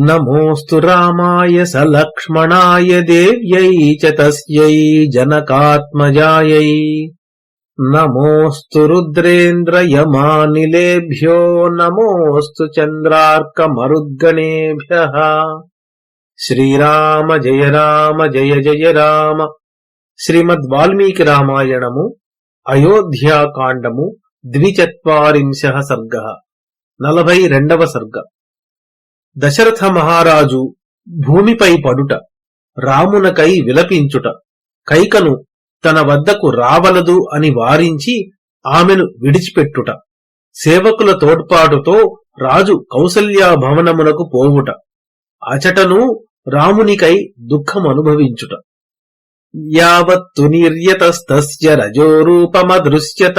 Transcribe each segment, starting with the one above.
నమోస్తు రామాయ సలక్ష్మణాయ దేవ్యై చ తస్యై జనకాత్మజాయై. నమోస్తు రుద్రేంద్రయమానిలేభ్యో నమోస్తు చంద్రార్కమరుద్గణేభ్య. శ్రీరామ జయ రామ జయ జయ రామ. శ్రీమద్ వాల్మీకి రామాయణము అయోధ్యాకాండము ద్విచత్వరింశ సర్గ. నలభై రెండవ సర్గ. దశరథ మహారాజు భూమిపై పడుట రామునకై విలపించుట కైకను తన వద్దకు రావలదు అని వారించి ఆమెను విడిచిపెట్టుట సేవకుల తోడ్పాటుతో రాజు కౌసల్యా భవనమునకు పోవుట అచటను రామునికై దుఃఖమనుభవించుట యావత్తు నిర్యతస్తస్య రజోరూపమదృశ్యత.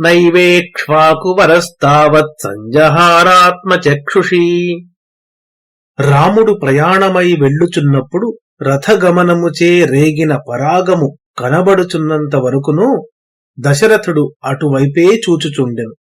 నైవేక్ష్వాకువరస్తావత్ సంజహారాత్మచక్షుషీ. రాముడు ప్రయాణమై వెళ్ళుచున్నప్పుడు రథగమనముచే రేగిన పరాగము కనబడుచున్నంత వరకును దశరథుడు అటువైపే చూచుచుండెను.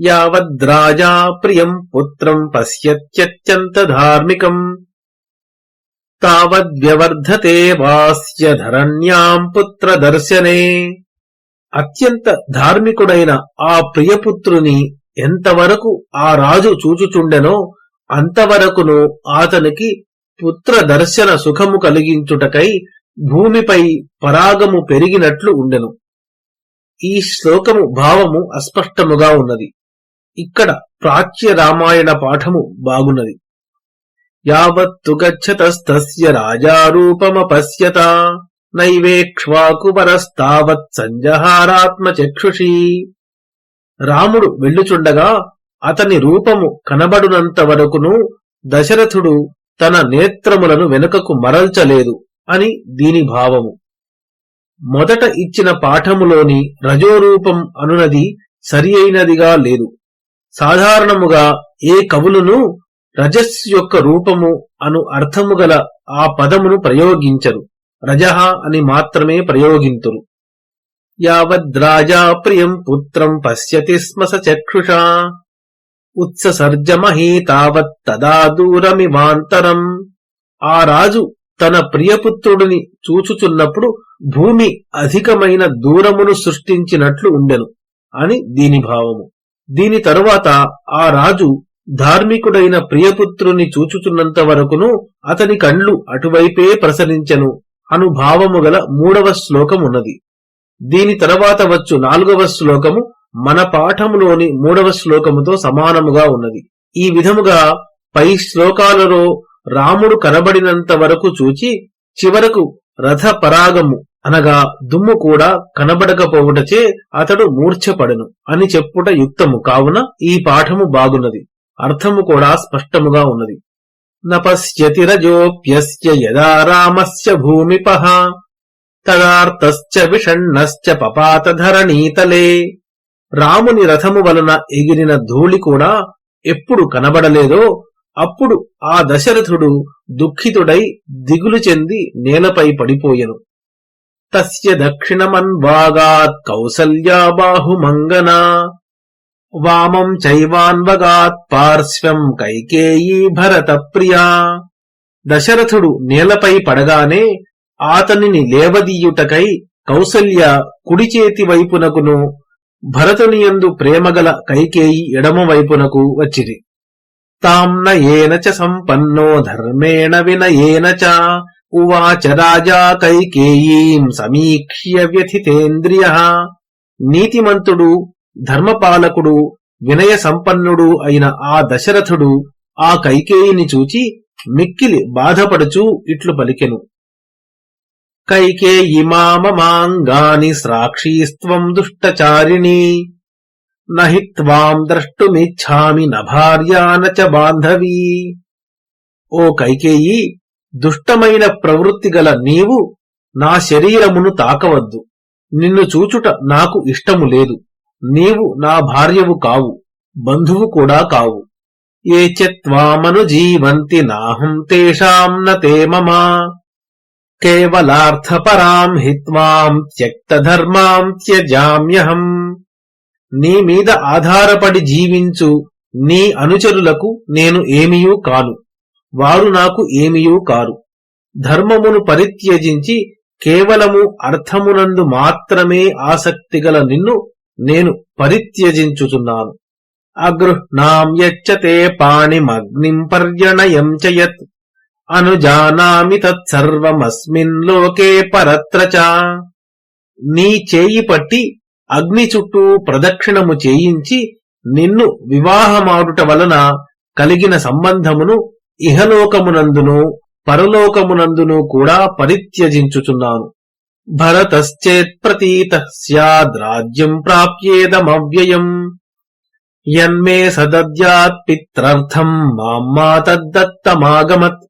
యావద్రాజా ప్రియం పుత్రం పశ్యత్యత్యంత ధార్మికం. తావద్వ్యవర్ధతే వాస్య ధరణ్యాం పుత్ర దర్శనే అత్యంత ధార్మికుడైన ఆ ప్రియపుత్రుని ఎంతవరకు ఆ రాజు చూచుచుండెనో అంతవరకును అతనికి పుత్ర దర్శన సుఖము కలిగించుటకై భూమిపై పరాగము పెరిగినట్లు ఉండెను. ఈ శ్లోకము భావము అస్పష్టముగా ఉన్నది. ఇక్కడ ప్రాచ్య రామాయణ పాఠము బాగున్నది. యావత్తు గచ్చతస్తస్య రాజారూపమపశ్యత నైవేక్ష్వాకుపరస్తావత్ సంజహారాత్మచక్షుషీ రాముడు వెళ్ళుచుండగా అతని రూపము కనబడునంత వరకును దశరథుడు తన నేత్రములను వెనుకకు మరల్చలేదు అని దీని భావము. మొదట ఇచ్చిన పాఠములోని రజోరూపం అనునది సరి అయినదిగా లేదు. సాధారణముగా ఏ కవులును రజస్ యొక్క రూపము అను అర్థము గల ఆ పదమును ప్రయోగించరు. రజహ అని మాత్రమే ప్రయోగింతురు. యావద్రాజా ప్రియం పుత్రం పశ్యతి స్మ స చక్షుషా. ఉత్సర్జమహీ తావత్ తదా దూరమివాంతరం. ఆ రాజు తన ప్రియపుత్రుడిని చూచుచున్నప్పుడు భూమి అధికమైన దూరమును సృష్టించినట్లు ఉండెను అని దీని భావము. దీని తరువాత ఆ రాజు ధార్మికుడైన ప్రియపుత్రుని చూచుచున్నంత వరకును అతని కండ్లు అటువైపే ప్రసరించెను. అనుభావము గల మూడవ శ్లోకమున్నది. దీని తరువాత వచ్చు నాలుగవ శ్లోకము మన పాఠములోని మూడవ శ్లోకముతో సమానముగా ఉన్నది. ఈ విధముగా పై శ్లోకాలలో రాముడు కనబడినంత వరకు చూచి చివరకు రథ పరాగము అనగా దుమ్ము కూడా కనబడకపోవుటచే అతడు మూర్ఛపడెను అని చెప్పుట యుక్తము. కావున ఈ పాఠము బాగున్నది. అర్థము కూడా స్పష్టముగా ఉన్నది. నపశ్యతి రజోప్యస్య యదా రామస్య తదార్తశ్చ విషణ్ణశ్చ పపాత ధరణీతలే రాముని రథము వలన ఎగిరిన ధూళి కూడా ఎప్పుడు కనబడలేదో అప్పుడు ఆ దశరథుడు దుఃఖితుడై దిగులు చెంది నేలపై పడిపోయెను. తస్య దక్షిణమన్వాగాత్ కౌసల్యా బాహుమంగనా। వామం చైవాన్వగాత్ పార్శ్వం కైకేయీ భరత ప్రియా దశరథుడు నేలపై పడగానే ఆతనిని లేవదీయుటకై కౌసల్య కుడిచేతి వైపునకును భరతునియందు ప్రేమగల కైకేయి ఎడమ వైపునకు వచ్చిరి. తాం ఏన చ సంపన్నో ధర్మేణ వినయేన చ ఉవాచ రాజా కైకేయీం సమీక్ష్య వ్యథితేంద్రియ. నీతిమంతుడు ధర్మపాలకుడు వినయ సంపన్నుడు అయిన ఆ దశరథుడు ఆ కైకేయిని చూచి మిక్కిలి బాధపడుచూ ఇట్లు పలికెను. కైకేయిమామమాంగాని సాక్షీస్త్వం దుష్టచారిణి నహి త్వాం ద్రష్టుమిచ్చామి న చ బాంధవీ. ఓ కైకేయి దుష్టమైన ప్రవృత్తి గల నీవు నా శరీరమును తాకవద్దు. నిన్ను చూచుట నాకు ఇష్టము లేదు. నీవు నా భార్యవు కావు బంధువు కూడా కావు. ఏ త్వామను జీవంతి నాహం తేషాం నే మమ. కేవలార్థపరాం హిత్వాం త్యక్తధర్మాం త్యజామ్యహం. నీ మీద ఆధారపడి జీవించు నీ అనుచరులకు నేను ఏమీయూ కాను వారు నాకు ఏమీయూ కారు. ధర్మమును పరిత్యజించి కేవలము అర్థమునందు మాత్రమే ఆసక్తిగల నిన్ను నేను పరిత్యజించుచున్నాను. అగృహ్ణాం యచ్చతే పాణిమగ్నిం పర్యణయం చయత్ అనుజానామి తత్సర్వమస్మిన్ లోకే పరత్ర నీ చేయి పట్టి అగ్ని చుట్టూ ప్రదక్షిణము చేయించి నిన్ను వివాహమాడుట వలన కలిగిన సంబంధమును ఇహలోకమునందును పరలోకమునందును కూడా పరిత్యజించుచున్నాను. భరతశ్చేత్ ప్రతీత స్యాద్రాజ్యం ప్రాప్యేదమవ్యయం యన్మే సదద్యాత్ పిత్రర్థం మామ్మా తద్దత్తమాగమత్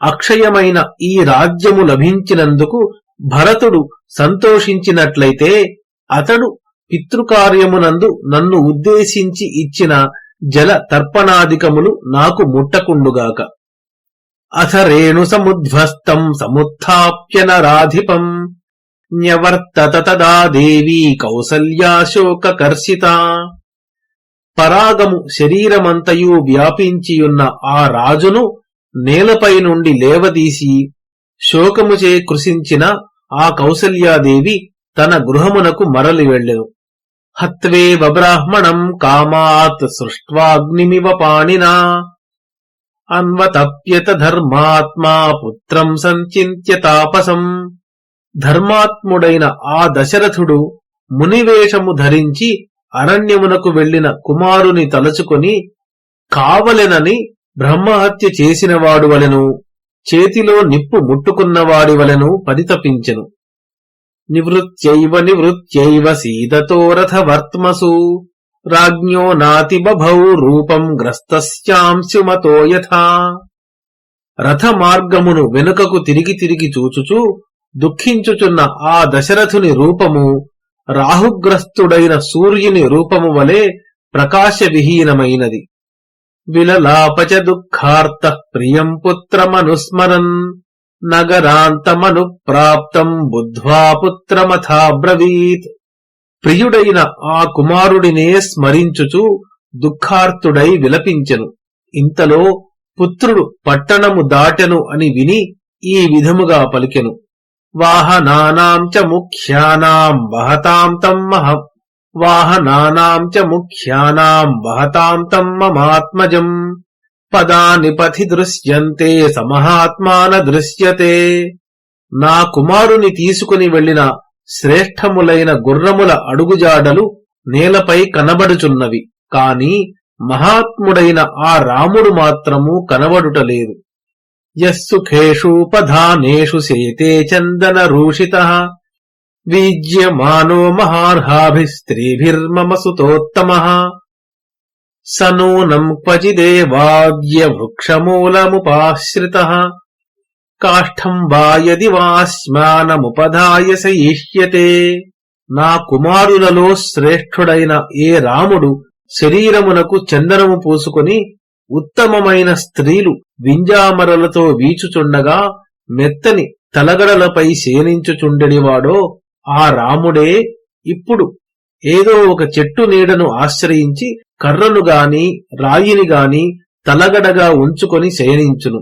అక్షయమైన ఈ రాజ్యము లభించినందుకు భరతుడు సంతోషించినట్లయితే అతడు పితృకార్యమునందు నన్ను ఉద్దేశించి ఇచ్చిన జల తర్పణాదికములు నాకు ముట్టకుండుగాక అథ రేణు సముధ్వస్తం సముత్థాప్య నరాధిపం. న్యవర్తత తదా దేవీ కౌసల్యాశోకర్షిత పరాగము శరీరమంతయు వ్యాపించియున్న ఆ రాజును నేలపై నుండి లేవదీసి శోకముచే కృషించిన ఆ కౌసల్యాదేవి తన గృహమునకు మరలి వెళ్ళెను. హత్వే బ్రాహ్మణం కామాత్ సృష్వాగ్నిమివ పాణినా. అన్వతప్యత ధర్మాత్మా పుత్రం సంచింత్య తాపసం. ధర్మాత్ముడైన ఆ దశరథుడు మునివేషము ధరించి అరణ్యమునకు వెళ్ళిన కుమారుని తలచుకొని కావలెనని బ్రహ్మహత్య చేసినవాడు వలెను చేతిలో నిప్పు ముట్టుకున్నవాడి వలెను పరితపించెను. నివృత్యైవ నివృత్యైవ సీతతో రథవర్త్మసు. రాజ్ఞో నాతిబభౌ రూపం గ్రస్తస్యాంశుమతో యథా రథమార్గమును వెనుకకు తిరిగి తిరిగి చూచుచూ దుఃఖించుచున్న ఆ దశరథుని రూపము రాహుగ్రస్తుడైన సూర్యుని రూపము వలె ప్రకాశవిహీనమైనది. విలలాపచ దుఃఖార్త ప్రియం పుత్రమనుస్మరన్ నగరాంతమను ప్రాప్తం బుద్ధ్వా పుత్రమథాబ్రవీత్ ప్రియుడైన ఆ కుమారుడినే స్మరించుచు దుఃఖార్తుడై విలపించెను. ఇంతలో పుత్రుడు పట్టణము దాటెను అని విని ఈ విధముగా పలికెను. వాహనానాం చ ముఖ్యానాం వహతాం తం మహ. వాహనానాం చ ముఖ్యానాం వహతాం తం మమాత్మజం. పదాని పథి దృశ్యంతే సమహాత్మాన దృశ్యతే. నా కుమారుని తీసుకుని వెళ్ళిన శ్రేష్టములైన గుర్రముల అడుగుజాడలు నేలపై కనబడుచున్నవి. కాని మహాత్ముడైన ఆ రాముడు మాత్రము కనబడుటలేదు యస్సుఖేషూపధానేషు శేతే చందన రూషిత. వీజ్యమానో మహార్హాభిస్త్రీభిర్మమ సుతోత్తమ. స క్వచిదేవాద్య వృక్షమూలముపాశ్రిత కాష్టం వా యది వాస్మానముపధాయ సయిష్యతే నా కుమారులలో శ్రేష్ఠుడైన ఏ రాముడు శరీరమునకు చందనము పూసుకొని ఉత్తమమైన స్త్రీలు వింజామరలతో వీచుచుండగా మెత్తని తలగడలపై శయనించుచుండెడివాడో ఆ రాముడే ఇప్పుడు ఏదో ఒక చెట్టు నీడను ఆశ్రయించి కర్రను గాని రాయిని గాని తలగడగా ఉంచుకొని శయనించును.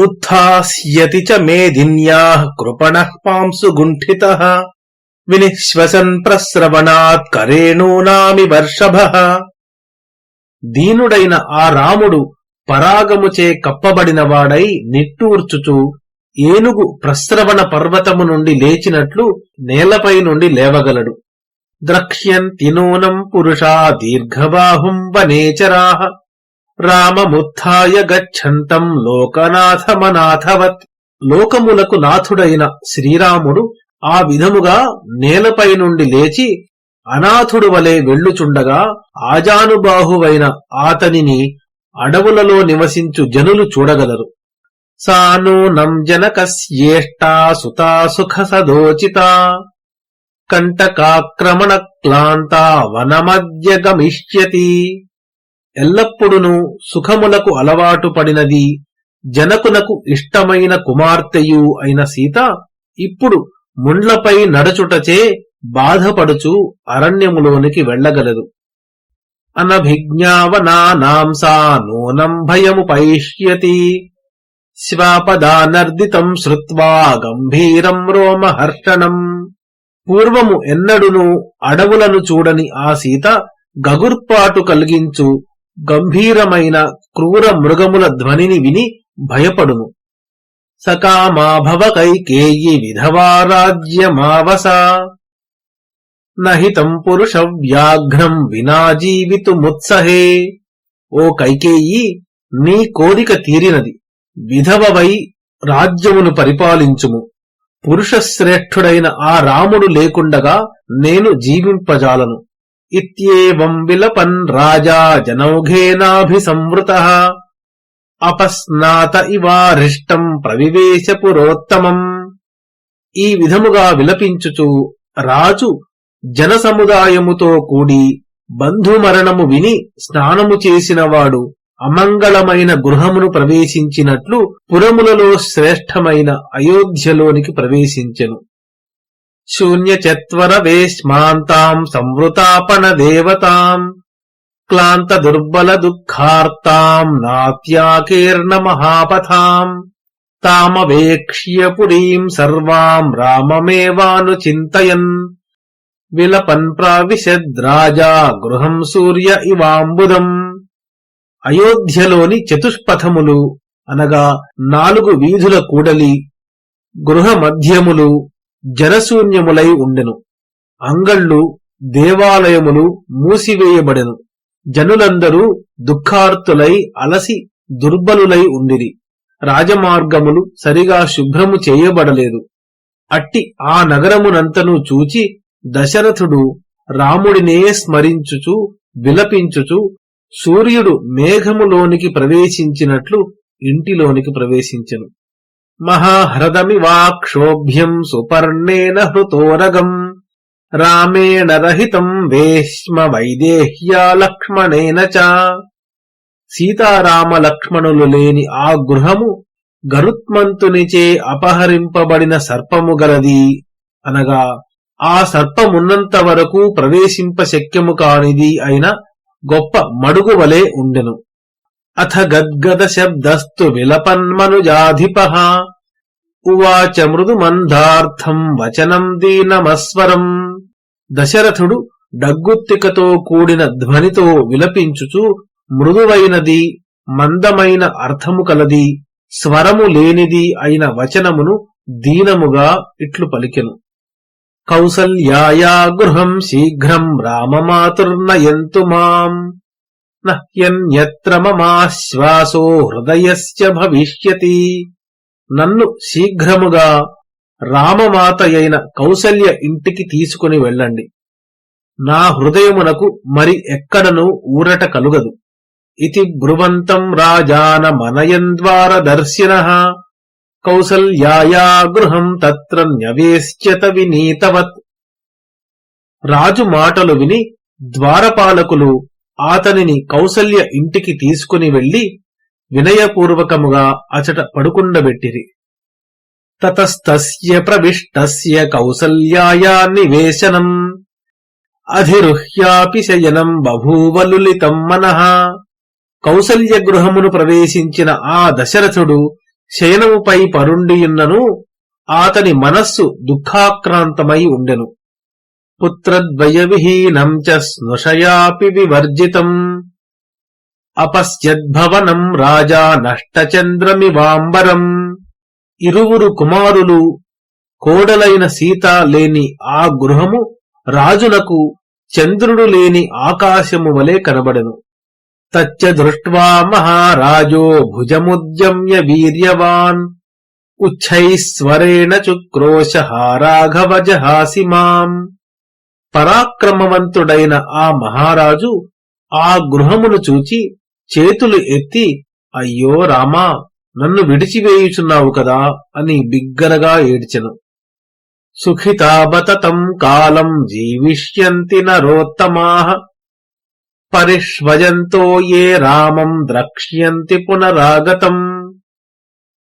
ఉత్థాస్యతి చ మేధిన్యా కృపణ పాంసు గుంఠిత వినిశ్వసన్ ప్రస్రవణాత్ కరేణూనామి వర్షభ దీనుడైన ఆ రాముడు పరాగముచే కప్పబడినవాడై నిట్టూర్చుచు ఏనుగు ప్రస్రవణ పర్వతము నుండి లేచినట్లు నేలపై నుండి లేవగలడు. ద్రక్ష్యంతి నూనం పురుషా దీర్ఘబాహుం వనేచరాహ రామముత్థాయ గచ్చంతం లోకనాథమనాథవత్. లోకములకు నాథుడైన శ్రీరాముడు ఆ విధముగా నేలపై నుండి లేచి అనాథుడు వలె వెళ్ళుచుండగా ఆజానుబాహువైన ఆతనిని అడవులలో నివసించు జనులు చూడగలరు. సానూనం జనకస్యేష్టా సుతా సుఖ సదోచిత. కంటకాక్రమణ క్లాంతా వనమద్యగమిష్యతి. ఎల్లప్పుడును సుఖములకు అలవాటు పడినది జనకునకు ఇష్టమైన కుమార్తెయు అయిన సీత ఇప్పుడు ముండ్లపై నడుచుటచే బాధపడుచు అరణ్యములోనికి వెళ్ళగలదు. అనభిజ్ఞావనానాం సా భయము పైష్యతి. శ్వాపదానర్దితం శ్రుత్వా గంభీరం రోమహర్షణం. పూర్వము ఎన్నడును అడవులను చూడని ఆ సీత గగుర్పాటు కలిగించు గంభీరమైన క్రూర మృగముల ధ్వనిని విని భయపడును సకామాభవ కైకేయి విధవా రాజ్యమావసా. నహితం పురుష వ్యాఘ్రం వినా జీవితుముత్సహే. ఓ కైకేయి నీ కోరిక తీరినది. విధవవై రాజ్యమును పరిపాలించుము. పురుషశ్రేష్ఠుడైన ఆ రాముడు లేకుండగా నేను జీవింపజాలను. ఇత్యేవం విలపన్ రాజా జనౌఘేనాభిసంవృతః అపస్నాత ఇవారిష్టం ప్రవివేశ పురోత్తమం ఈ విధముగా విలపించుచు రాజు జనసముదాయముతో కూడి బంధుమరణము విని స్నానము చేసినవాడు అమంగళమైన గృహమును ప్రవేశించినట్లు పురములలో శ్రేష్టమైన అయోధ్యలోనికి ప్రవేశించెను. శూన్యచత్వర వేశ్మాంతాం సంవృతాపణ దేవతాం క్లాంత దుర్బల దుఃఖార్తాం నాత్యాకీర్ణ మహాపథాం తామవేక్ష్య పురీం సర్వాం రామమేవానుచింతయన్ విలపన్ ప్రావిశద్రాజా గృహం సూర్య ఇవాంబుదం అయోధ్యలోని చతుష్పథములు అనగా నాలుగు వీధుల కూడలి గృహ మధ్యములు జనశూన్యములై ఉండెను. అంగళ్ళు దేవాలయములు మూసివేయబడెను. జనులందరూ దుఃఖార్తులై అలసి దుర్బలులై ఉండిరి. రాజమార్గములు సరిగా శుభ్రము చేయబడలేదు. అట్టి ఆ నగరమునంతను చూచి దశరథుడు రాముడినే స్మరించుచు విలపించుచు సూర్యుడు మేఘములోనికి ప్రవేశించినట్లు ఇంటిలోనికి ప్రవేశించెను. మహాహ్రదమివాక్షోభ్యం సుపర్ణేన హృతోరగం రామేణ రహితం వేష్మ వైదేహ్యా లక్ష్మణేన చ. సీతారామలక్ష్మణులు లేని ఆ గృహము గరుత్మంతునిచే అపహరింపబడిన సర్పము గలది. అనగా ఆ సర్పమున్నంత వరకు ప్రవేశింప శక్యము కానిది అయిన గొప్ప మడుగు వలె ఉండెను. అథ గద్గద శబ్దస్తు విలపన్మనుజాధిప ఉవాచ మృదు మందార్థం వచనం దీనమస్వరం. దశరథుడు డగ్గుత్తికతో కూడిన ధ్వనితో విలపించుచు మృదువైనది మందమైన అర్థము కలది స్వరము లేనిది అయిన వచనమును దీనముగా ఇట్లు పలికెను. కౌసల్యాయా గృహం శీఘ్రం రామమాతుర్నయంతు మాం. నహ్యన్యత్ర మమాశ్వాసో హృదయస్య భవిష్యతి. నన్ను శీఘ్రముగా రామమాతయైన కౌసల్య ఇంటికి తీసుకుని వెళ్ళండి. నా హృదయమునకు మరి ఎక్కడనూ ఊరట కలుగదు. ఇది బ్రువంతం రాజాన మనయంద్వార దర్శిన. కౌసల్యాయా గృహం తత్ర న్యవేశ్యత వినీతవత్. రాజు మాటలు విని ద్వారపాలకులు ఆతనిని కౌసల్య ఇంటికి తీసుకుని వెళ్ళి వినయపూర్వకముగా అచట పడుకుండబెట్టిరి. తతస్తస్య ప్రవిష్టస్య కౌసల్యాయా నివేశనం. అధిరుహ్యాపి శయనం బభూవలులితం మనః. కౌసల్య గృహమును ప్రవేశించిన ఆ దశరథుడు శయనముపై పరుండియున్నను ఆతని మనస్సు దుఃఖాక్రాంతమై ఉండెను. పుత్రద్వయవిహీనం చ స్నుషయాపి వివర్జితం. అపశ్యద్భవనం రాజా నష్టచంద్రమివాంబరం. ఇరువురు కుమారులు కోడలైన సీత లేని ఆ గృహము రాజునకు చంద్రుడు లేని ఆకాశము వలె కనబడెను. తచ్చ దృష్ట్వా మహారాజో భుజముద్యమ్య వీర్యవాన్. ఉచ్చైస్వరేణ చుక్రోశ రాఘవజహాసి మాం. పరాక్రమవంతుడైన ఆ మహారాజు ఆ గృహమును చూచి చేతులు ఎత్తి అయ్యో రామా నన్ను విడిచివేయుచున్నావు కదా అని బిగ్గరగా ఏడ్చెను. సుఖితాబతతం కాలం జీవిష్యంతి నరోత్తమా పరిష్వజంతో ఏ రామం ద్రక్ష్యంతి పునరాగతం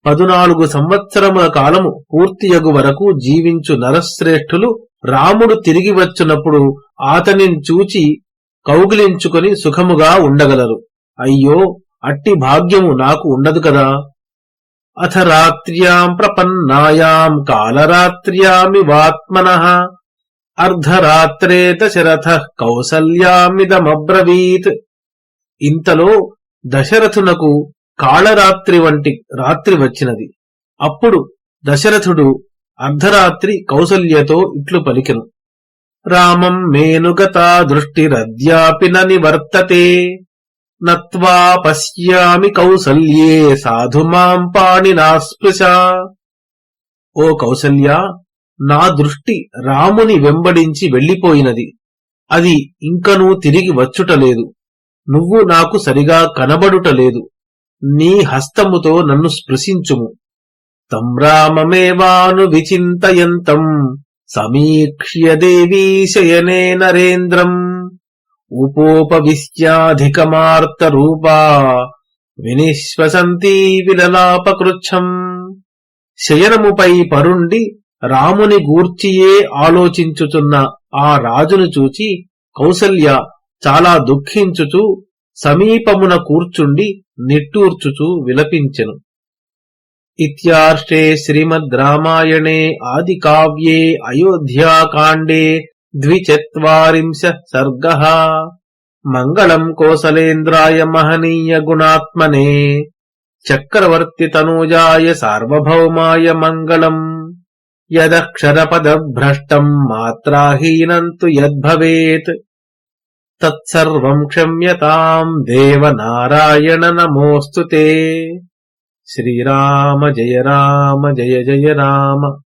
పదునాలుగు సంవత్సరముల కాలము పూర్తియగు వరకు జీవించు నరశ్రేష్ఠులు రాముడు తిరిగి వచ్చినప్పుడు ఆతనిని చూచి కౌగిలించుకొని సుఖముగా ఉండగలరు. అయ్యో అట్టి భాగ్యము నాకు ఉండదు కదా. అథ రాత్ర్యాం ప్రపన్నాయాం కాలరాత్ర్యామివాత్మన. అర్ధరాత్రే దశరథ కౌసల్యామిదమబ్రవీత్. ఇంతలో దశరథునకు కాళరాత్రి వంటి రాత్రి వచ్చినది. అప్పుడు దశరథుడు అర్ధరాత్రి కౌసల్యతో ఇట్లు పలికెను. రామం మేనుగతా దృష్టిరద్యాపి నివర్తతే. నత్వా పశ్యామి కౌసల్యే సాధు మాం పాణినాస్పృశ ఓ కౌసల్య నా దృష్టి రాముని వెంబడించి వెళ్ళిపోయినది. అది ఇంకనూ తిరిగి వచ్చుటలేదు. నువ్వు నాకు సరిగా కనబడుటలేదు. నీ హస్తముతో నన్ను స్పృశించుము. తమరామమేవాను విచింతయంతం. సమీక్ష్య దేవీ శయనే నరేంద్రం. ఉపోపవిశ్యాధికమార్తరూపా. వినిశ్వసంతీ విలలాపకృచ్ఛం శయనముపై పరుండి రాముని గూర్చియే ఆలోచించుచున్న ఆ రాజును చూచి కౌసల్య చాలా దుఃఖించుచు సమీపమున కూర్చుండి నిట్టూర్చుచూ విలపించెను. ఇత్యార్షే శ్రీమద్ రామాయణే ఆది కావ్యే అయోధ్యాకాండే ద్విచత్వరింశ సర్గ. మంగళం కోసలేంద్రాయ మహనీయ గుణాత్మనే చక్రవర్తి తనూజాయ సార్వభౌమాయ మంగళం. యదక్షరపదభ్రష్టం మాత్రాహీనం తు యద్భవేత్. తత్సర్వం క్షమ్యతాం దేవ నారాయణ నమోస్తుతే. శ్రీరామ జయ రామ జయ జయ రామ.